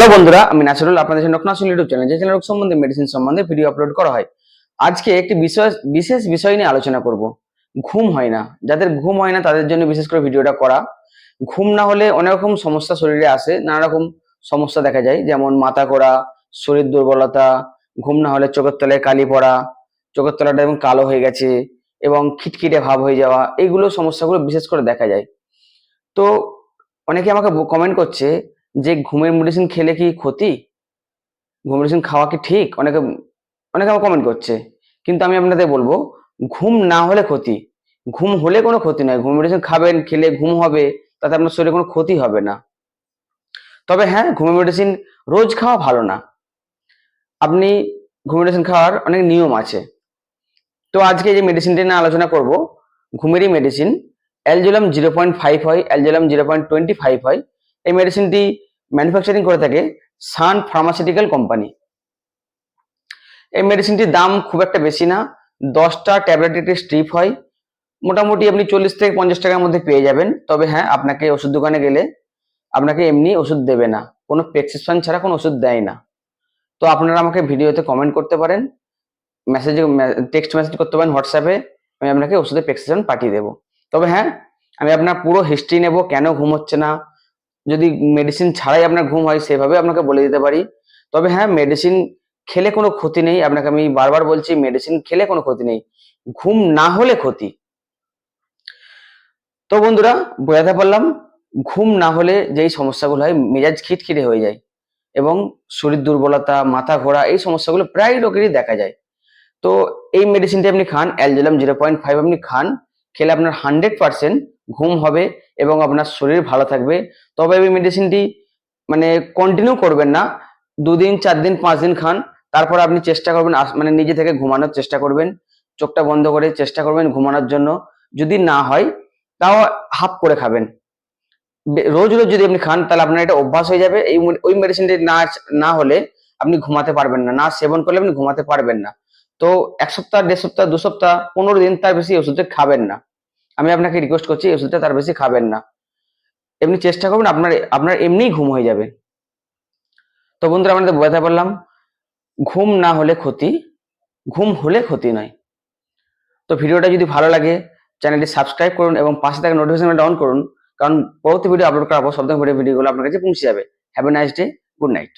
Hello বন্ধুরা, আমি নাসিরুল আপনাদের জন্য নাসিরুল ইউটিউব চ্যানেল যে চ্যানেল রোগ সম্বন্ধে মেডিসিন সম্বন্ধে ভিডিও আপলোড করা হয়। আজকে একটি বিষয়, বিশেষ বিষয় নিয়ে আলোচনা করব। ঘুম হয় না। যাদের ঘুম হয় না, তাদের জন্য বিশেষ করে ভিডিওটা করা। ঘুম না হলে অনেক রকম সমস্যা শরীরে আসে, নানা রকম সমস্যা দেখা যায়। যেমন মাথা করা শরীর দুর্বলতা, ঘুম না হলে চোখের তলায় কালি পড়া, চোখের তলাটা এবং কালো হয়ে গেছে এবং খিটখিটে ভাব হয়ে যাওয়া এইগুলো সমস্যাগুলো বিশেষ করে দেখা যায়। তো অনেকে আমাকে কমেন্ট করছে যে ঘুমের মেডিসিন খেলে কি ক্ষতি? ঘুমের মেডিসিন খাওয়া কি ঠিক? অনেকে অনেকে আমার কমেন্ট করছে। কিন্তু আমি আপনাদের বলব, ঘুম না হলে ক্ষতি। ঘুম হলে কোনো ক্ষতি নয়। ঘুম মেডিসিন খাবেন, খেলে ঘুম হবে, তাতে আপনার শরীরে কোনো ক্ষতি হবে না। তবে হ্যাঁ ঘুমের মেডিসিন রোজ খাওয়া ভালো না। আপনি ঘুম মেডিসিন খাওয়ার অনেক নিয়ম আছে। তো আজকে যে মেডিসিনটি নিয়ে আলোচনা করব, ঘুমেরই medicine Alzolam zero point five হয় Alzolam zero point twenty five হয়। এই মেডিসিনটি ম্যানুফ্যাকচারিং করে থাকে সান ফার্মাসিউটিক্যাল কোম্পানি এই মেডিসিনটির দাম খুব একটা বেশি না, দশটা ট্যাবলেট একটি স্ট্রিপ হয়। মোটামুটি আপনি চল্লিশ থেকে পঞ্চাশ টাকার মধ্যে পেয়ে যাবেন। তবে হ্যাঁ আপনাকে ওষুধ দোকানে গেলে আপনাকে এমনি ওষুধ দেবে না। কোনো প্রেসক্রিপশন ছাড়া কোনো ওষুধ দেয় না। তো আপনারা আমাকে ভিডিওতে কমেন্ট করতে পারেন মেসেজে টেক্সট মেসেজ করতে পারেন হোয়াটসঅ্যাপে আমি আপনাকে ওষুধের প্রেসক্রিপশন পাঠিয়ে দেবো। তবে হ্যাঁ আমি আপনার পুরো হিস্ট্রি নেব, কেন ঘুম হচ্ছে না যদি মেডিসিন ছাড়াই আপনার ঘুম হয়, সেভাবে আপনাকে বলে দিতে পারি। তবে হ্যাঁ মেডিসিন খেলে কোনো ক্ষতি নেই। আপনাকে আমি বারবার বলছি মেডিসিন খেলে কোনো ক্ষতি নেই। ঘুম না হলে ক্ষতি। তো বন্ধুরা, বোঝাতে পারলাম, ঘুম না হলে যেই সমস্যাগুলো হয়, মেজাজ খিটখিটে হয়ে যায় এবং শরীর দুর্বলতা, মাথা ঘোরা, এই সমস্যাগুলো প্রায় লোকেরই দেখা যায়। তো এই মেডিসিনটি আপনি খান অ্যালজেলাম জিরো পয়েন্ট ফাইভ আপনি খান খেলে আপনার হান্ড্রেড পার্সেন্ট ঘুম হবে এবং আপনার শরীর ভালো থাকবে। তবে এই মেডিসিনটি মানে কন্টিনিউ করবেন না। দুদিন চার দিন পাঁচ দিন খান, তারপর আপনি চেষ্টা করবেন মানে নিজে থেকে ঘুমানোর চেষ্টা করবেন। চোখটা বন্ধ করে চেষ্টা করবেন ঘুমানোর জন্য। যদি না হয়, তাও হাফ করে খাবেন। রোজ রোজ যদি আপনি খান, তাহলে আপনার এটা অভ্যাস হয়ে যাবে। এই ওই মেডিসিনটি না না হলে আপনি ঘুমাতে পারবেন না। না সেবন করলে আপনি ঘুমাতে পারবেন না। তো এক সপ্তাহ, দেড় সপ্তাহ, দু সপ্তাহ, পনেরো দিন তার বেশি ওষুধটা খাবেন না। আমি আপনাকে রিকোয়েস্ট করছি, এই ওষুধটা তার বেশি খাবেন না। এমনি চেষ্টা করবেন, আপনার আপনার এমনিই ঘুম হয়ে যাবে। তো বন্ধুরা আমাদের বোঝাতে পারলাম, ঘুম না হলে ক্ষতি, ঘুম হলে ক্ষতি নয়। তো ভিডিওটা যদি ভালো লাগে, চ্যানেলটি সাবস্ক্রাইব করুন এবং পাশে থাকা নোটিফিকেশন অন করুন, কারণ পরবর্তী ভিডিও আপলোড করার পর সব ভিডিওগুলো আপনার কাছে পৌঁছে যাবে। Have a nice day good night